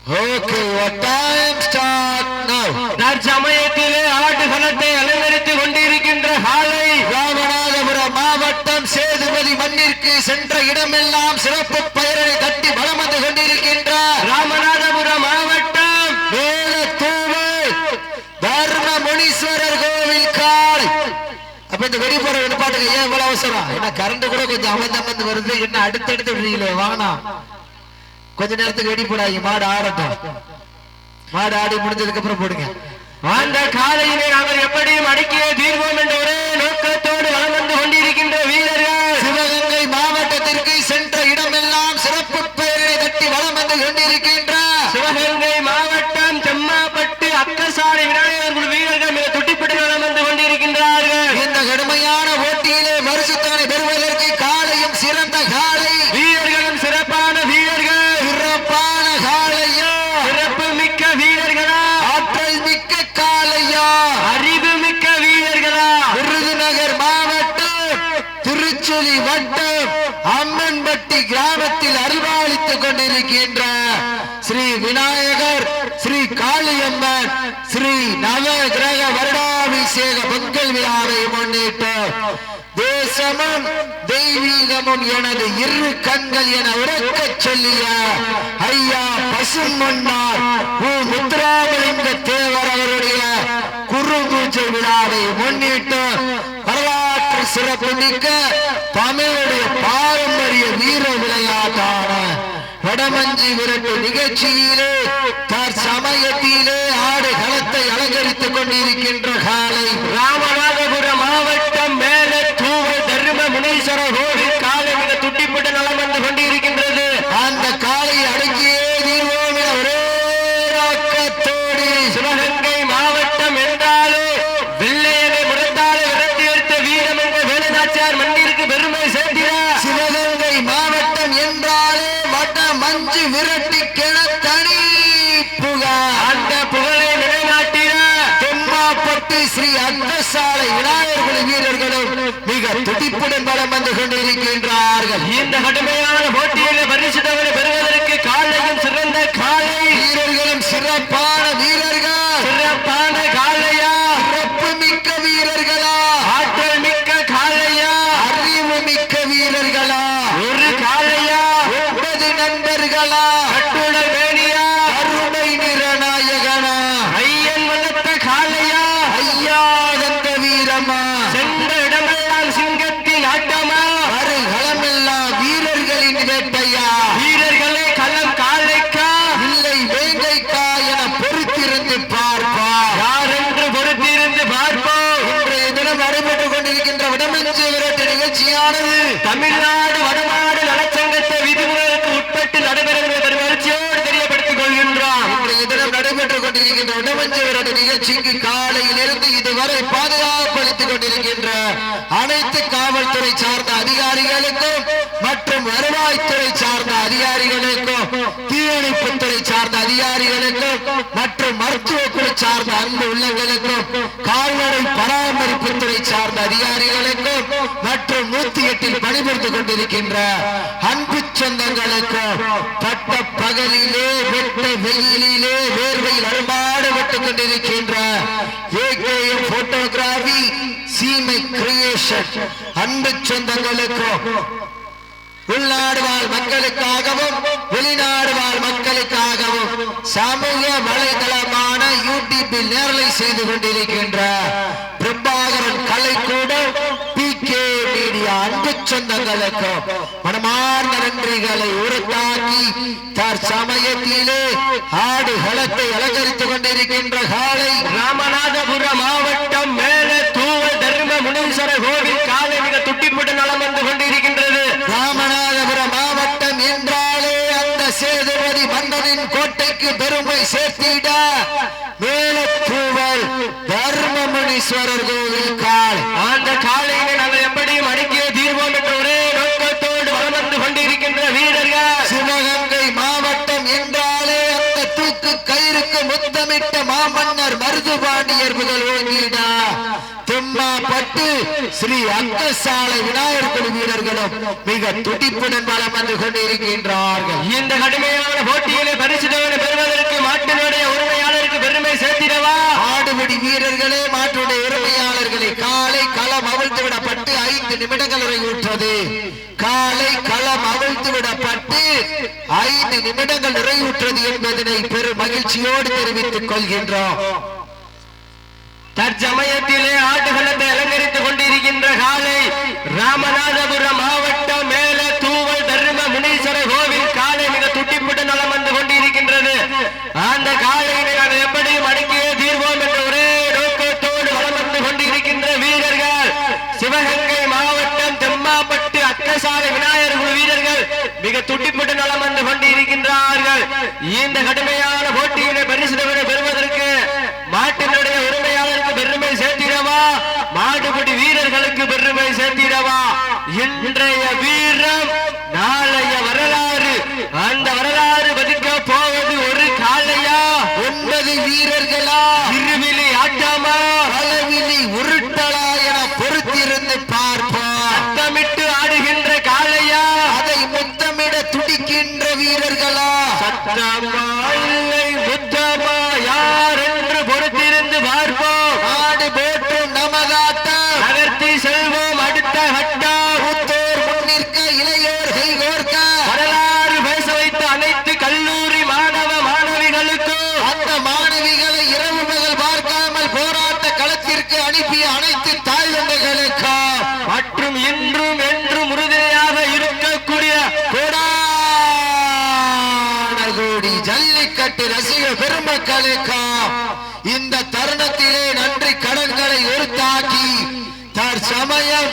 Okay, your time start now. தற்சமயத்திலே ஆட்டுகளத்தை அலங்கரித்துக் கொண்டிருக்கின்ற காலை ராமநாதபுரம் மாவட்டம் சேதுபதி மண்ணிற்கு சென்ற இடமெல்லாம் சிறப்பு பெயரை தட்டி வலம் வந்து கொண்டிருக்கின்றார். ராமநாதபுரம் மாவட்டம். மேலத்தூவு தர்ம முனீஸ்வரர் கோவில் காலை அப்ப இந்த வெடிப்போற நிப்பாட்டுங்க ஏன் இவ்வளவு அவசரம்? என்ன கரண்ட் கூட கொஞ்சம் அமர்ந்து வருது. என்ன அடுத்தடுத்து விடுறீங்களே வாங்கண்ணா கொஞ்ச நேரத்துக்கு வெடி போடாதீங்க. மாடு ஆடட்டும். மாடு ஆடி முடிஞ்சதுக்கு அப்புறம் போடுங்க. அந்த காலையிலே அவர் எப்படியும் அடக்கிய தீர்வோம் என்ற ஒரே நோக்கத்தோடு வலம் வந்து கொண்டிருக்கின்ற வீரர்கள் சிவகங்கை மாவட்டத்திற்கு சென்ற இடமெல்லாம் சிறப்பு பெயரை தட்டி வலம் வந்து கொண்டிருக்கின்றார் சிவகங்கை மாவட்டம் செம்மாப்பட்டு அக்கசாலை விநாயகர் குழு வீரர்கள் மிக துட்டிப்பட்டு வலம் வந்து கொண்டிருக்கின்றார்கள் இந்த கடுமையான போட்டியிலே மறுசுத்தானை பெறுவதற்கு காலையும் சிறந்த காலை வீரர்களும் சிறப்பான வீரர்கள் சிறப்பான காலையா சிறப்பு மிக்க வீரர்களா ஆற்றல் மிக்க காலையா அறிவு மிக்க வீரர்களா விருதுநகர் மாவட்டம் திருச்சுழி வட்டம் அம்மன்பட்டி கிராமத்தில் அருள்பாலித்துக் கொண்டிருக்கின்ற ஸ்ரீ விநாயகர் ஸ்ரீ காளியம்மன் ஸ்ரீ நவ கிரக வருடாபிஷேக பொங்கல் விழாவை முன்னிட்டு தேசமும் தெய்வீகமும் எனது இரு கண்கள் என உறக்க சொல்லிய ஐயா பசுமன்னார் முத்துராமலிங்க தேவர் அவருடைய குரு பூஜை விழாவை முன்னிட்டு வரலாற்று சிறப்பு மிக்க தமிழுடைய பாரம்பரிய வீர விளையாட்டான வடமஞ்சி விரட்டு நிகழ்ச்சியிலே தற்சமயத்திலே ஆடு களத்தை அலங்கரித்துக் கொண்டிருக்கின்ற காலை ராமநாதபுரம் மாவட்டம் மேல தூவ தர்ம முனீஸ்வர கோவில் காலை மிக துட்டிப்பட்டு நலம் வந்து கொண்டிருக்கின்றது அந்த காலை அடக்கியே தீர்வோம் என ஒரே நோக்கத்தோடு சிவகங்கை மாவட்டம் என்றாலே வெள்ளையனை முடத்தாலே விரட்டி எடுத்த வீரம் என்ற வேலுநாச்சியார் மண்ணிற்கு பெருமை சேர்க்கிறார் சிவகங்கை மாவட்டம் என்றாலே வட மஞ்சு விரட்டி கிண தனி புகார் அந்த புகழை நிலைநாட்டினார் தெம்மாப்பட்டு ஸ்ரீ அன்னசாலை விநாயகர் குழு வீரர்களும் மிக துடிப்புடன் பலம் வந்து கொண்டிருக்கின்றார்கள். இந்த கடுமையான போட்டி பரிசு தொகை பெறுவதற்கு காலையும் சிறந்த காலை வீரர்களும் சிறப்பான வீரர்கள் சிறப்பான காலையா சிறப்பு மிக்க வீரர்களா ஆற்றல் மிக்க காலையா அறிவு மிக்க வீரர்களா ஒரு காலையா ஒன்பது நண்பர்களா கட்டுடல் வேணியா கருணை நிறநாயகனா ஐயன் வளர்த்த காலையா ஐயா தந்த வீரமா சென்ற இடமெல்லாம் சிங்கத்தின் ஆட்டமா வருகளமெல்லாம் வீரர்களின் வேட்டையா வீரர்களே களம் காலைக்கா இல்லை வேங்கைக்கா என பொறுத்திருந்து பார்ப்பா யார் என்று பொறுத்திருந்து பார்ப்போம் இன்றைய தினம் நடைபெற்றுக் கொண்டிருக்கின்ற விடமஞ்சு விரட்டு நிகழ்ச்சியானது தமிழ்நாடு வடநாடு நலச்சங்கத்தை விதிமுறைகளுக்கு உட்பட்டு நடைபெறுகிற பெருமகிழ்ச்சியோடு தெரியப்படுத்திக் கொள்கின்றோம் இன்றைய தினம் நடைபெற்றுக் கொண்டிருக்கின்ற விடமஞ்சு விரட்டு நிகழ்ச்சிக்கு காலையிலிருந்து இதுவரை பாதுகாப்பு அளித்துக் கொண்டிருக்கின்ற அனைத்து காவல்துறை சார்ந்த அதிகாரிகளுக்கும் மற்றும் வருவாய்த்துறை சார்ந்த அதிகாரிகளுக்கும் தீயணைப்புத்துறை சார்ந்த அதிகாரிகளுக்கும் மற்றும் மருத்துவத்துறை சார்ந்த அன்பு உள்ளவர்களுக்கும் கால்நடை பராமரிப்புத்துறை சார்ந்த அதிகாரிகளுக்கும் மற்றும் நூத்தி எட்டில் பணிபுரிந்து கொண்டிருக்கின்ற அன்பு சொந்தங்களுக்கும் பட்ட பகலிலே வெட்ட வெயிலிலே வேர்வையில் அரும்பாடுபட்டுக் கொண்டிருக்கின்ற ஏகேஎம் போட்டோகிராபி சீமை கிரியேஷன் அன்பு சொந்தங்களுக்கும் உள்நாடு வாழ் மக்களுக்காகவும் வெளிநாடு வாழ் மக்களுக்காகவும் சமூக வலைதளமான யூடியூபில் நேரலை செய்து கொண்டிருக்கின்ற Prabhakaran Kalaikoodam P K media அன்பு சொந்தங்களுக்கும் மனமார்ந்த நன்றிகளை உறுத்தாக்கி தற்சமயத்திலே ஆடு களத்தை அலங்கரித்துக் கொண்டிருக்கின்ற காலை ராமநாதபுரம் மாவட்டம் மேல தூவ தர்ம முனீஸ்வர கோவில் காலை மிக துட்டிப்பட்டு நலம் வந்து கொண்டிருக்கின்றது ராமநாதபுரம் மாவட்டம் என்றாலே அந்த சேதுபதி மன்னனின் கோட்டைக்கு பெருமை சேர்த்திட. மேலத்தூவல் தர்மமுனீஸ்வரர் கோவில் கால். அந்த காலையிலே நாங்கள் எப்படியும் அடக்கிய தீர்வோம் என்ற ஒரே நோக்கத்தோடு வலம் வந்து கொண்டிருக்கின்ற வீரர்கள். சிவகங்கை மாவட்டம் என்றாலே அந்த தூக்கு கயிறுக்கு முத்தமிட்ட மாமன்னர் மருதுபாண்டியர் புகழ் ஓங்கிடா. பட்டு ஸ்ரீ அங்கசாலை விநாயகர் குழு வீரர்களும் மிக துடிப்புடன் வளம் வந்து கொண்டிருக்கின்றார்கள். இந்த கடுமையான போட்டியிலே பரிசுத்தவனை பெறுவதற்கு மாட்டினுடைய உரிமையாளருக்கு பெருமை சேர்த்திடவா? ஆடுபடி வீரர்களே மாட்டுடைய உரிமையாளர்களை காலை களம் அவிழ்த்து விடப்பட்டு ஐந்து நிமிடங்கள் வரை காலை களம் அவிழ்த்து விடப்பட்டு ஐந்து நிமிடங்கள் நிறைவுற்றது என்பதனை பெரும் மகிழ்ச்சியோடு தெரிவித்துக் கொள்கின்றோம். தற்சமயத்தில் மிக நலம் வந்து கொண்டிருக்கின்றார்கள். இந்த கடுமையான போட்டியினை பரிசுகளை பெறுவதற்கு மாட்டினுடைய உரிமையாளருக்கு பெருமை சேர்த்திடவா? மாட்டுப்பட்டி வீரர்களுக்கு பெருமை சேர்த்திடவா? இன்றைய வீரம் நாளைய வரலாறு அந்த வரலாறு பதிக்க போவது ஒரு காளையா ஒன்பது வீரர்களா இருவிழி ஆட்டாமா அளவிலி உருட்டலா என பொறுத்திருந்து பார்ப்போம் சத்தமிட்டு ஆடுகின்ற காளையா அதை முத்தமிட துடிக்கின்ற வீரர்களா சத்தமா இல்லை முத்தமா யார் என்று பொறுத்திருந்து பார்ப்போம் நாடு போற்றும் நமகாட்டம் நகர்த்தி செல்வோம் அடுத்த கட்டம் மூத்தோர் முன்னிற்க இளையோர் கைகோர்க்க வரலாறு பேச வைத்த அனைத்து கல்லூரி மாணவ மாணவிகளுக்கும் அந்த மாணவிகளை இரவு பகல் பார்க்காமல் போராட்ட களத்திற்கு அனுப்பிய அனைத்து தாழ்ந்தங்களுக்கா மற்றும் இன்றும் என்றும் உறுதியாக இருக்கக்கூடிய கோடி ஜல்லிக்கட்டு ரசிக பெருமக்களுக்கா? இந்த தருணத்திலே நன்றி கடன்களை உறுத்தாக்கி தற்சமயம்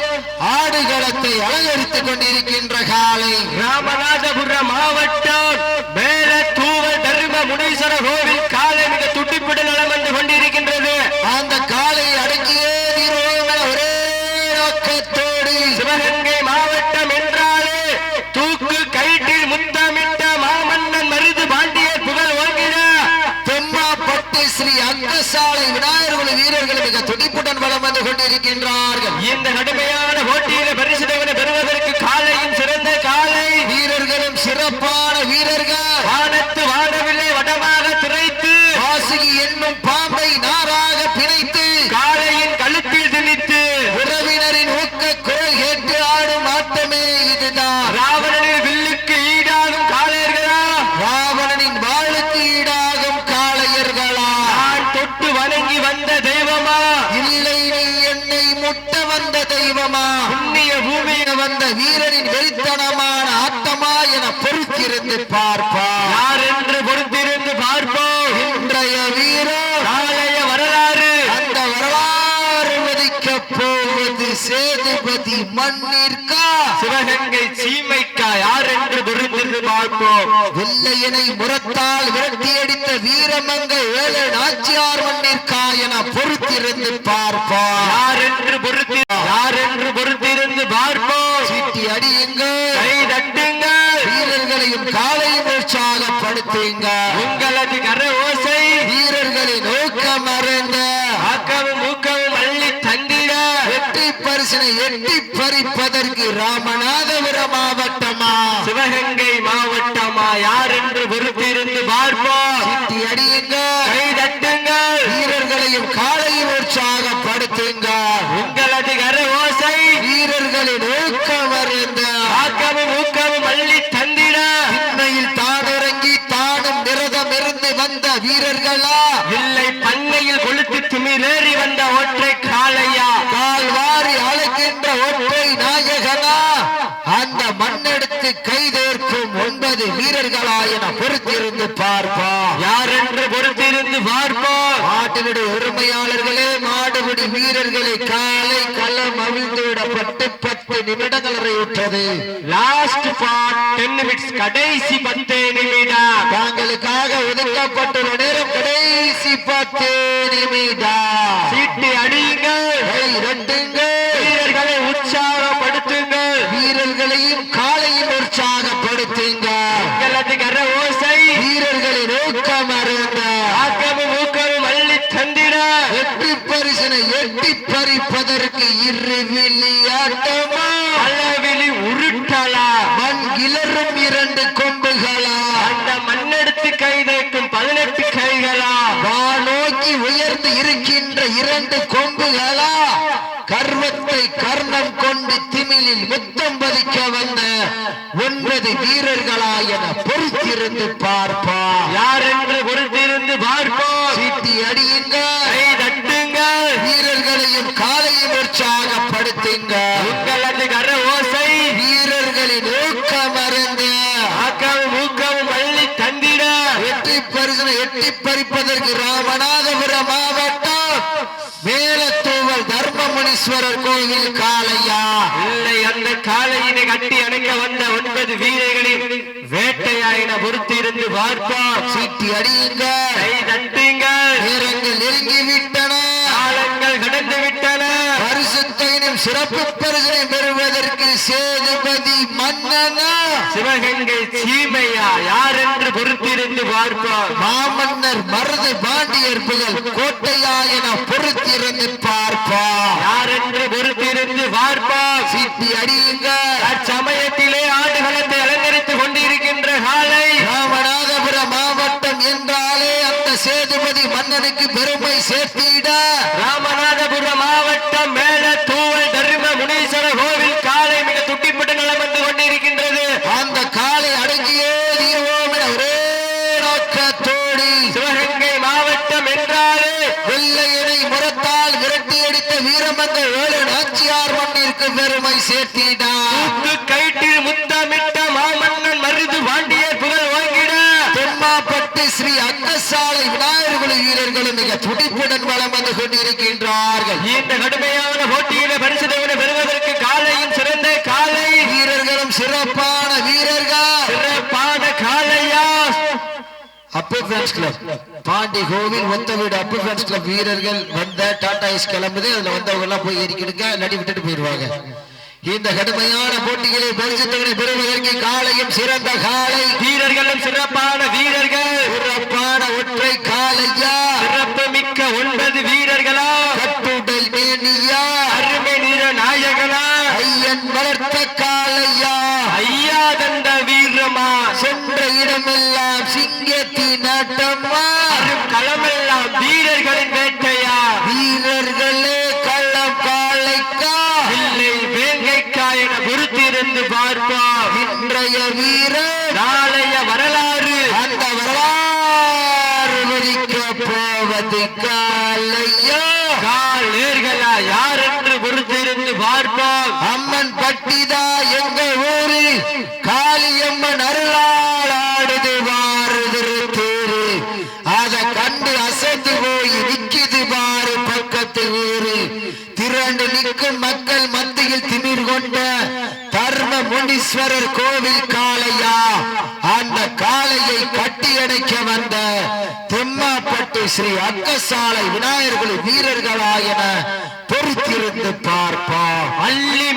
ஆடுகளத்தை அலங்கரித்துக் கொண்டிருக்கின்ற காலை. ராமநாதபுரம் மாவட்டம் மேல தூவல் தர்ம முனீஸ்வர கோவில் காலை மிக துட்டிப்பிட நலம் வந்து கொண்டிருக்கின்றது அந்த காலை அடக்கியே தீர்வோம் என ஒரே நோக்கத்தோடு சிவகங்கை மாவட்டம் என்றாலே தூக்கு கயிற்றில் முத்தமிட்ட மாமன்னன் மருது பாண்டியர் புகழ் ஓங்கிட தெம்மாப்பட்டு ஸ்ரீ அங்கசாலை விநாயகர் குழு வீரர்கள் மிக துடிப்புடன் வலம் வந்து கொண்டிருக்கின்றார்கள். இந்த கடுமையான போட்டியில பரிசு பெறுவதற்கு காலையும் சிறந்த காலை. வீரர்களும் சிறப்பான வீரனின் வெறித்தனமான ஆட்டமா என பொறுத்திருந்து பார்ப்பா யார் என்று பொறுத்திருந்து பார்ப்போம்? இன்றைய வீரர் காளைய வரலாறு. அந்த வரலாறு மதிக்க போவது சேதுபதி மண்ணிற்கா? சிவகங்கை சீமைக்கா யார் என்று பொறுத்திருந்து பார்ப்போம்? வெள்ளையனை முரத்தால் விரட்டியடித்த வீரமங்கை ஏழு நாச்சியார் மண்ணிற்கா என பொறுத்திருந்து பார்ப்பா யார் என்று பொறுத்தி யார் என்று பொறுத்திருந்து பார்ப்போம் சீட்டி அடியுங்கள் கை தட்டுங்கள் வீரர்களையும் காலையும் உற்சாகப்படுத்துங்க உங்களது கர ஓசை வீரர்களின் நோக்கம் அறிந்த ஆக்கவும் ஊக்கவும் அள்ளி தந்திட வெற்றி பரிசனை எட்டி பறிப்பதற்கு ராமநாதபுரம் மாவட்டமா சிவகங்கை மாவட்டமா யார் என்று பொறுத்திருந்து பார்ப்போம் சீட்டி அடியுங்கள் கை தட்டுங்கள் வீரர்களையும் காலையும் உற்சாகப்படுத்துங்க உங்களது கர ஓசை வீரர்களின் ஊக்கம் அறிந்த ஆக்கவும் ஊக்கவும் அள்ளி தந்திட. உண்மையில் தானிறங்கி தானும் விரதம் இருந்து வந்த வீரர்களா? இல்லை பண்ணையில் கொளுத்து திமிரேறி வந்த ஒற்றை காளையா? கால் வாரி அழைக்கின்ற ஒற்றை நாயகனா? அந்த மண்ணெடுத்து கைதேர்க்கும் ஒன்பது வீரர்களா என பொறுத்திருந்து பார்ப்பா யார் என்று பொறுத்திருந்து பார்ப்போம். மாட்டினுடைய உரிமையாளர்களே மாடுபிடி வீரர்களை காலை களம் அவிழ்ந்து விடப்பட்டு பத்து நிமிடங்கள் நிறைவுற்றது. லாஸ்ட் ஃபார் டென் மினிட்ஸ் கடைசி பத்து நிமிடம் தாங்களுக்காக ஒதுக்கப்பட்டுள்ள நேரம் கடைசி பத்து நிமிடம் சீட்டி அடியுங்கள் இரண்டுங்கள் வீரர்களை உற்சாகப்படுத்துங்கள் வீரர்களையும் காலையும் உற்சாகப்படுத்துங்க. உங்களது கர ஓசை? வீரர்களின் ஊக்கம் அறிந்த ஆக்கமும் ஊக்கமும் அள்ளி தந்திட. வெற்றி பரிசனை எட்டி பறிப்பதற்கு இரு இருக்கின்ற இரண்டு தர்மமுனீஸ்வரர் கோவில் காளையா? இல்லை அந்த காலையினை கட்டி அணைக்க வந்த ஒன்பது வீரர்களின் வேட்டையாயின பொறுத்திருந்து பார்ப்போம். சீட்டி அடியுங்க. கை தட்டுங்கள். நேரங்கள் நெருங்கி விட்டன காலங்கள் கடந்து விட்டன பரிசுத்தையும் சிறப்பு பரிசனை பெறுவதற்கு சேதுபதி மன்னனா? சிவகங்கை சீமையா? யார் என்று பொறுத்திருந்து பார்ப்போம். மாமன்னர் மருது பாண்டியர் புகழ் கோட்டையா என பொறுத்திருந்து பார்ப்பா யார் என்று பொறுத்திருந்து பார்ப்போம் சீட்டி அடியுங்க அச்சமயத்திலே ஆடுகளத்தை அலங்கரித்துக் கொண்டிருக்கின்ற காலை ராமநாதபுரம் மாவட்டம் என்றாலே சேதுபதி மன்னனுக்கு பெருமை சேர்த்திட. ராமநாதபுரம் மாவட்டம் மேல தூவல் தர்ம முனீஸ்வர கோவில் காலை மிக துட்டிப்பட்டு நலம் வந்து கொண்டிருக்கின்றது. அந்த காலை அடங்கியே தீர்வோம் என ஒரே நோக்கத்தோடு. சிவகங்கை மாவட்டம் என்றாலே வெள்ளையனை முரத்தால் விரட்டி அடித்த வீரமங்க வேலு நாச்சியார் மண்ணிற்கு பெருமை சேர்த்திட தூக்கு கயிற்றில் முத்தமிட்ட மாமன்னன் மருது பாண்டியர் புகழ் வாங்கிட தெம்மாப்பட்டு ஸ்ரீ அங்கசாலை விநாயகர் குழு வீரர்களும் மிக துடிப்புடன் வளம் வந்து கொண்டிருக்கின்றார்கள். இந்த கடுமையான போட்டியில பரிசு பெறுவதற்கு காலையும் சிறந்த காலை. வீரர்களும் சிறப்பான வீரர்கள். சிறப்பான காலையா? அப்பு ஃபேன்ஸ் கிளப் பாண்டி கோவில் ஒத்த வீடு அப்பு ஃபேன்ஸ் கிளப் வீரர்கள் வந்த டாடா ஐஸ் கிளம்புது. அதுல வந்தவங்க எல்லாம் போய் ஏறிக்கிடுங்க. இல்லாட்டி விட்டுட்டு போயிடுவாங்க. இந்த கடுமையான போட்டிகளை பரிசுத்தவனை பெறுவதற்கு காலையும் சிறந்த காலை. வீரர்களும் சிறப்பான வீரர்கள். சிறப்பான ஒற்றை காலையா? சிறப்பு மிக்க ஒன்பது வீரர்களா? கட்டுடல் மேனியா? அருமை நீர நாயகனா? ஐயன் வளர்த்த காலையா? ஐயா தந்த வீரமா? சென்ற இடமெல்லாம் சிங்கத்தின் நாட்டம்மா அரும் களமெல்லாம் வீரர்களின் வேட்டையா வீரர்களே கள்ளம் காளைக்கா இல்லை வேங்கைக்கா என பொறுத்திருந்து பார்ப்போம் இன்றைய வீரர் நாளைய வரலாறு அந்த வரலாறு வரிக்க போவது காலையா கால் நேர்களா யார் என்று பொறுத்திருந்து பார்ப்போம் அம்மன் பட்டிதா எங்க ஊரு காளியம்மன் அருளால் ஆடுது வாருது தேரு அத கண்டு அசைந்து போய் நிக்குது பாரு பக்கத்து திரண்டு நிற்கும் மக்கள் மத்தியில் திமிர் கொண்ட தர்ம முனீஸ்வரர் கோவில் காளையா. அந்த காளையை கட்டியடைக்க வந்த தெம்மாப்பட்டு ஸ்ரீ அக்கசாலை விநாயகர்கள் வீரர்களாயன பொறுத்திருந்து பார்ப்போம். அள்ளி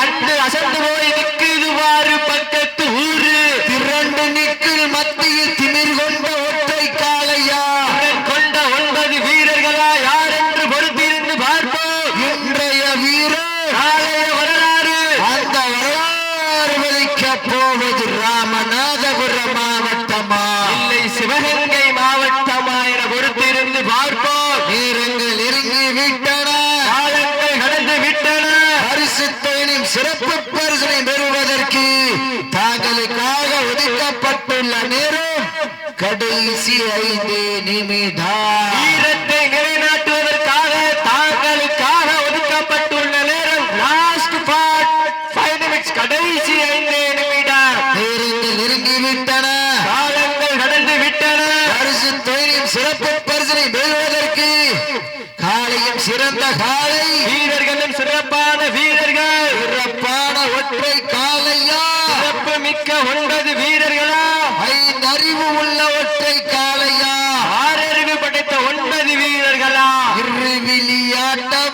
கண்டு அசந்து போய் நிற்குதுவாறு பக்கத்து ஊரு திரண்டு நிற்கில் மத்தியில் திமிர் கொண்ட ஒற்றை காளையா திறன் கொண்ட ஒன்பது வீரர்களா யார் என்று பொறுத்திருந்து பார்ப்போம் இன்றைய வீரர் காலைய வரலாறு அந்த வரலாறு விதிக்க போவது ராமநாதபுரம் மாவட்டமா இல்லை சிவகங்கை மாவட்டமா என பொறுத்திருந்து பார்ப்போம் நேரங்கள் நெருங்கி விட்டன காலங்கள் கடந்து விட்டன பரிசுத்தையும் சிறப்பு பரிசனை பெறுவதற்கு தாங்களுக்காக ஒதுக்கப்பட்டுள்ள நேரம் கடைசி ஐந்து நிமிடம்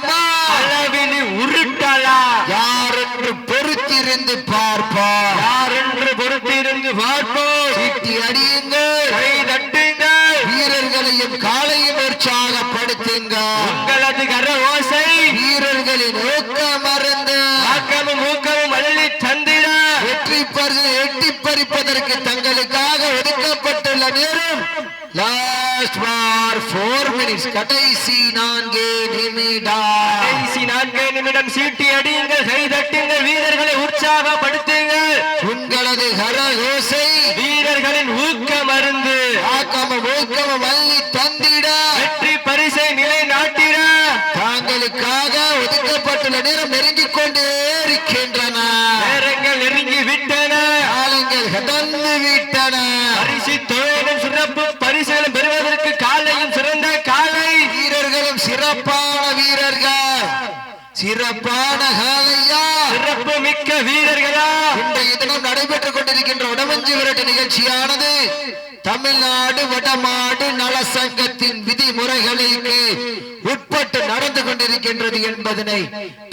அல்லவா அளவினை உருட்டலா. யார் என்று பொறுத்திருந்து பார்ப்போம். யார் என்று பொறுத்திருந்து பார்ப்போம். சீட்டி அடியுங்கள். கை தட்டுங்கள். வீரர்களையும் காலையும் உற்சாகப்படுத்துங்கள் உங்களது கர ஓசை. வீரர்களின் ஊக்கம் மறந்து. ஆக்கமும் ஊக்கமும் அள்ளி தந்திட. வெற்றி பறி எட்டி பறிப்பதற்கு தங்களுக்காக ஒதுக்கப்பட்ட நேரம் லாஸ்ட் பார் ஃபோர் மினிட்ஸ் கடைசி நான்கே நிமிடம். கடைசி நான்கு நிமிடம் சீட்டி அடியுங்கள் கை தட்டுங்கள் வீரர்களை உற்சாகப்படுத்துங்கள். உங்களது கரகோசை வீரர்களின் ஊக்க மருந்து ஆக்கம ஊக்கம வள்ளி தந்திட. வெற்றி பரிசை நிலைநாட்டிட தாங்களுக்காக ஒதுக்கப்பட்டுள்ள நேரம் நெருங்கிக் கொண்டே இருக்கின்றன நேரங்கள் நெருங்கி விட்டன காலங்கள் கடந்து விட்டன பரிசு தொழிலும் சிறப்பு பரிசுகளும் பெறுவதற்கு காலையும் சிறந்த காலை வீரர்களும் சிறப்பான வீரர்கள் சிறப்பு மிக்க வீரர்களா. இன்றைய தினம் நடைபெற்றுக் கொண்டிருக்கின்ற உடமஞ்சி விரட்டு நிகழ்ச்சியானது தமிழ்நாடு வடமாடு நல சங்கத்தின் விதிமுறைகளுக்கு உட்பட்டு நடந்து கொண்டிருக்கின்றது என்பதனை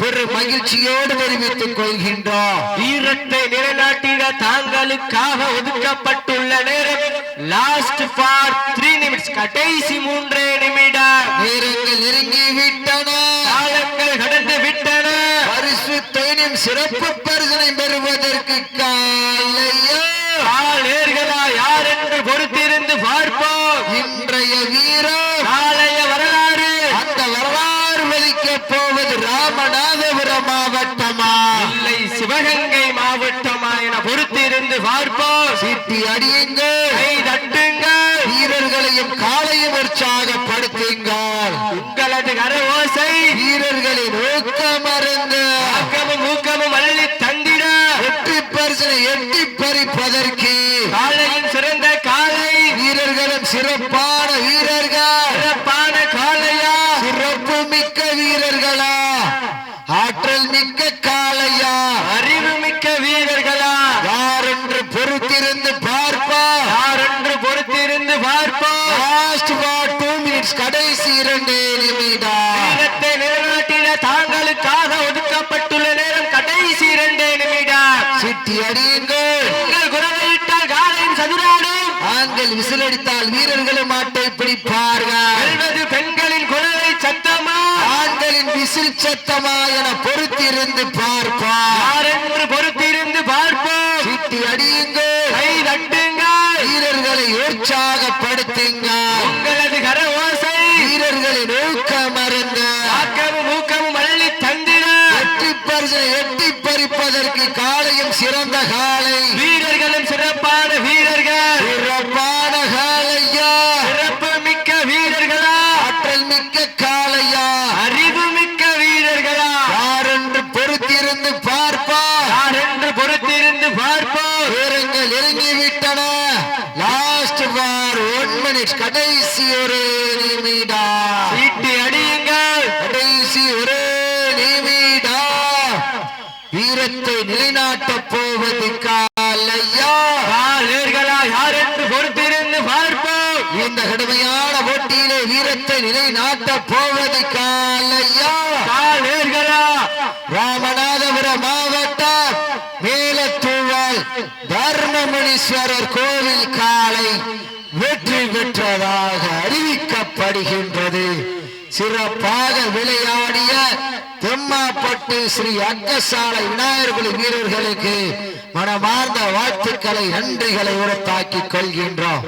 பெரும் மகிழ்ச்சியோடு தெரிவித்துக் கொள்கின்றோம். வீரத்தை நிலைநாட்டிட தாங்களுக்காக ஒதுக்கப்பட்டுள்ள நேரம் லாஸ்ட் ஃபார் த்ரீ நிமிட்ஸ் கடைசி மூன்றே நிமிடம். நேரங்கள் நெருங்கி விட்டன காலங்கள் கடந்து விட்டன பரிசு தேனின் சிறப்பு பரிசனை பெறுவதற்கு காலையா? யார் என்று பொறுத்திருந்து பார்ப்போம். இன்றைய வீரம் காலைய வரலாறு. அந்த வரலாறு வலிக்க போவது ராமநாதபுரம் மாவட்டமா? இல்லை சிவகங்கை மாவட்டமா என பொறுத்திருந்து பார்ப்போம். சீட்டி அடியுங்கள் கை தட்டுங்கள் வீரர்களையும் காலையும் உற்சாகப்படுத்துங்கள் உங்களது கர ஓசை வீரர்களின் ஊக்கமருந்து ஆக்கமும் ஊக்கமும் அள்ளி தந்திட வெற்றி பரிசனை எட்டி பறிப்பதற்கு காலையின் சிறந்த காலை வீரர்களும் சிறப்பான வீரர்கள் சிறப்பான காலையா சிறப்பு மிக்க வீரர்களா ஆற்றல் மிக்க காளையா அறிவு மிக்க வீரர்களா யார் என்று பொறுத்திருந்து பார்ப்பா யார் என்று பொறுத்திருந்து பார்ப்போம் லாஸ்ட் வாட் டூ மினிட்ஸ் கடைசி இரண்டு நிமிடம் வீரத்தை நிலைநாட்டிட தாங்களுக்காக ஒதுக்கப்பட்டுள்ள நேரம் கடைசி இரண்டு நிமிடம் சிட்டி அடியுங்கள் உங்கள் குரலையிட்டால் காலையின் சதுராடும் ஆண்கள் விசிலடித்தால் வீரர்களும் மாட்டை பிடிப்பார்கள். பெண்களின் குரலை சத்தமா? ஆண்களின் விசில் சத்தமா என பொறுத்திருந்து பார்ப்பா யார் என்று பொறுத்திருந்து பார்ப்போம்? சிட்டி அடியுங்கள். கை தட்டுங்கள். வீரர்களை உற்சாகப்படுத்துங்கள். உங்களது கர ஓசை. வீரர்களின் ஊக்கமருந்து ஆக்கமும் ஊக்கமும் அள்ளி தந்திட. வெற்றி பரிசை எட்டி பறிப்பதற்கு காலையும் சிறந்த காலை வீரர்களும் சிறப்பான வீரர்கள் சிறப்பான காலையா சிறப்பு மிக்க வீரர்களா ஆற்றல் மிக்க காலையா அறிவு மிக்க வீரர்களா யார் என்று பொறுத்திருந்து பார்ப்பா யார் என்று பொறுத்திருந்து பார்ப்போம் வீரங்கள் நெருங்கி விட்டன லாஸ்ட் பார் ஒன் மினிட் கடைசி ஒரு நிமிடம் சீட்டி அடியுங்கள் கடைசி ஒரு நிமிடம் வீரத்தை நிலைநாட்டப் போவது காலையா? யார் என்று பொறுத்திருந்து பார்ப்போம். இந்த கடுமையான போட்டியிலே வீரத்தை நிலைநாட்டப் போவது காலையா? காலேர்களா? ராமநாதபுரம் மாவட்டம் மேலத்தூவல் தர்மமுனீஸ்வரர் கோவில் காலை உள்ளதாக அறிவிக்கப்படுகின்றது. சிறப்பாக விளையாடிய தெம்மாப்பட்டு ஸ்ரீ அக்கசாலை விநாயகர்குழு வீரர்களுக்கு மனமார்ந்த வாழ்த்துக்களை நன்றிகளை உரத்தாக்கிக் கொள்கின்றோம்.